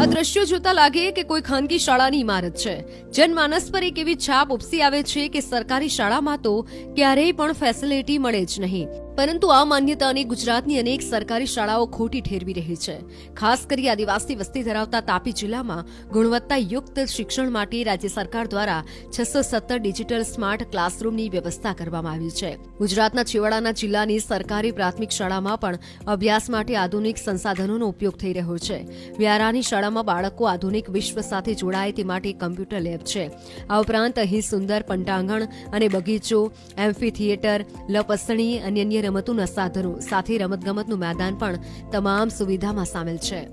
આ દ્રશ્યો જોતા લાગે કે કોઈ ખાનગી શાળાની ઇમારત છે. જનમાનસ પર એક એવી છાપ ઉપસી આવે છે કે સરકારી શાળામાં તો ક્યારેય પણ ફેસિલિટી મળે જ નહીં. પરંતુ આ માન્યતાને ગુજરાતની અનેક સરકારી શાળાઓ ખોટી ઠેરવી રહી છે. ખાસ કરી આદિવાસી વસ્તી ધરાવતા તાપી જિલ્લામાં ગુણવત્તાયુક્ત શિક્ષણ માટે રાજ્ય સરકાર દ્વારા છસો સત્તર ડિજિટલ સ્માર્ટ ક્લાસરૂમની વ્યવસ્થા કરવામાં આવી છે. ગુજરાતના છેવાડાના જિલ્લાની સરકારી પ્રાથમિક શાળામાં પણ અભ્યાસ માટે આધુનિક સંસાધનોનો ઉપયોગ થઈ રહ્યો છે. વ્યારાની શાળામાં બાળકો આધુનિક વિશ્વ સાથે જોડાય તે માટે કમ્પ્યુટર લેબ છે. આ ઉપરાંત અહીં સુંદર પંટાંગણ અને બગીચો, એમ્ફી થિયેટર, લપસણી અને અન્ય રમતોના સાધનો સાથે રમતગમતનું મેદાન પણ તમામ સુવિધામાં સામેલ છે.